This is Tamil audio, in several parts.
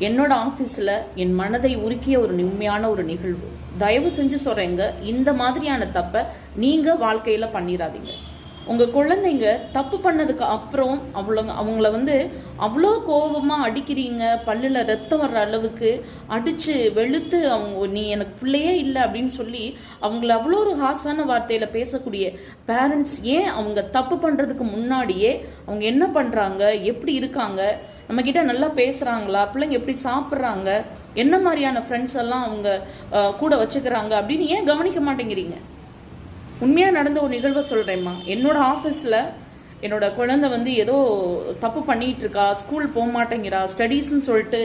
என்னோட ஆஃபீஸில் என் மனதை உருக்கிய ஒரு நிம்மையான ஒரு நிகழ்வு. தயவு செஞ்சு சொல்கிறேங்க இந்த மாதிரியான தப்பை நீங்கள் வாழ்க்கையில் பண்ணிடாதீங்க உங்கள் குழந்தைங்க தப்பு பண்ணதுக்கு அப்புறம் அவ்வளோ அவங்கள வந்து அவ்வளோ கோபமாக அடிக்கிறீங்க பல்லில் ரத்தம் வர்ற அளவுக்கு அடித்து வெளுத்து அவங்க நீ எனக்கு பிள்ளையே இல்லை அப்படின்னு சொல்லி அவங்கள அவ்வளோ ஒரு ஹாசான வார்த்தையில் பேசக்கூடிய பேரண்ட்ஸ் ஏன் அவங்க தப்பு பண்ணுறதுக்கு முன்னாடியே அவங்க என்ன பண்ணுறாங்க எப்படி இருக்காங்க நம்மக்கிட்ட நல்லா பேசுகிறாங்களா பிள்ளைங்க எப்படி சாப்பிட்றாங்க? என்ன மாதிரியான ஃப்ரெண்ட்ஸ் எல்லாம் அவங்க கூட வச்சுக்கிறாங்க அப்படின்னு ஏன் கவனிக்க மாட்டேங்கிறீங்க? உண்மையாக நடந்த ஒரு நிகழ்வை சொல்கிறேம்மா என்னோட ஆஃபீஸில் என்னோட குழந்தை வந்து ஏதோ தப்பு பண்ணிட்டு இருக்கா ஸ்கூல் போக மாட்டேங்கிறா ஸ்டடீஸ்ன்னு சொல்லிட்டு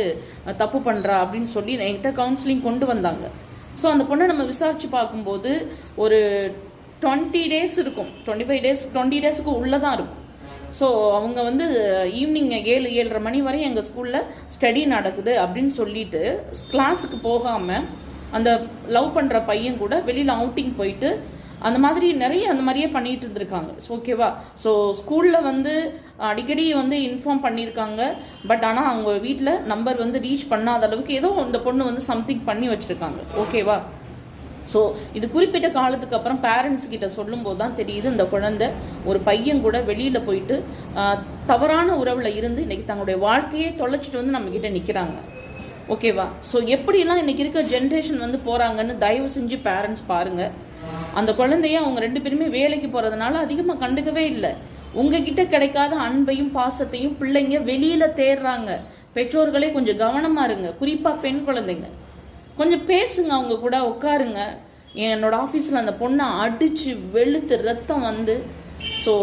தப்பு பண்ணுறா அப்படின்னு சொல்லி என்கிட்ட கவுன்சிலிங் கொண்டு வந்தாங்க. ஸோ அந்த பொண்ணை நம்ம விசாரித்து பார்க்கும்போது ஒரு டுவெண்ட்டி டேஸ் இருக்கும். டுவெண்ட்டி ஃபைவ் டேஸ் டுவெண்ட்டி டேஸ்க்கு உள்ளே தான் இருக்கும். ஸோ அவங்க வந்து ஈவினிங் ஏழு ஏழரை மணி வரை எங்கள் ஸ்கூலில் ஸ்டடி நடக்குது அப்படின்னு சொல்லிட்டு கிளாஸுக்கு போகாமல் அந்த லவ் பண்ணுற பையன் கூட வெளியில் அவுட்டிங் போயிட்டு அந்த மாதிரி நிறைய அந்த மாதிரியே பண்ணிகிட்டு இருந்திருக்காங்க. ஸோ ஓகேவா ஸோ ஸ்கூலில் வந்து அடிக்கடி வந்து இன்ஃபார்ம் பண்ணியிருக்காங்க. பட் ஆனால் அவங்க வீட்டில் நம்பர் வந்து ரீச் பண்ணாத அளவுக்கு ஏதோ இந்த பொண்ணு வந்து சம்திங் பண்ணி வச்சுருக்காங்க. ஓகேவா ஸோ இது குறிப்பிட்ட காலத்துக்கு அப்புறம் பேரண்ட்ஸ் கிட்ட சொல்லும்போது தான் தெரியுது இந்த குழந்தை ஒரு பையன் கூட வெளியில் போயிட்டு தவறான உறவில் இருந்து இன்னைக்கு தங்களுடைய வாழ்க்கையே தொலைச்சிட்டு வந்து நம்ம நிற்கிறாங்க ஓகேவா ஸோ எப்படிலாம் இன்றைக்கி இருக்க ஜென்ரேஷன் வந்து போகிறாங்கன்னு தயவு செஞ்சு பேரண்ட்ஸ் பாருங்க. அந்த குழந்தைய அவங்க ரெண்டு பேருமே வேலைக்கு போகிறதுனால அதிகமாக கண்டுக்கவே இல்லை. உங்ககிட்ட கிடைக்காத அன்பையும் பாசத்தையும் பிள்ளைங்க வெளியில் தேடுறாங்க பெற்றோர்களே கொஞ்சம் கவனமாக இருங்க. குறிப்பாக பெண் குழந்தைங்க. கொஞ்சம் பேசுங்க அவங்க கூட உட்காருங்க. என்னோடய ஆஃபீஸில் அந்த பொண்ணை அடித்து வெளுத்து ரத்தம் வந்து ஸோ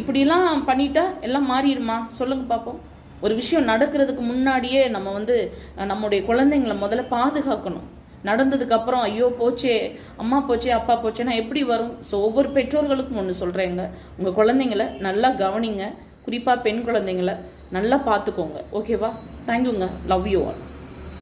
இப்படிலாம் பண்ணிட்டா எல்லாம் மாறிடுமா? சொல்லுங்க பார்ப்போம் ஒரு விஷயம் நடக்கிறதுக்கு முன்னாடியே நம்ம வந்து நம்முடைய குழந்தைங்களை முதல்ல பாதுகாக்கணும். நடந்ததுக்கப்புறம் ஐயோ போச்சே அம்மா போச்சே அப்பா போச்சேன்னா எப்படி வரும்? ஸோ ஒவ்வொரு பெற்றோர்களுக்கும் ஒன்று சொல்கிறேங்க உங்கள் குழந்தைங்கள நல்லா கவனிங்க. குறிப்பாக பெண் குழந்தைங்கள நல்லா பார்த்துக்கோங்க ஓகேவா தேங்க்யூங்க லவ் யூ ஆல்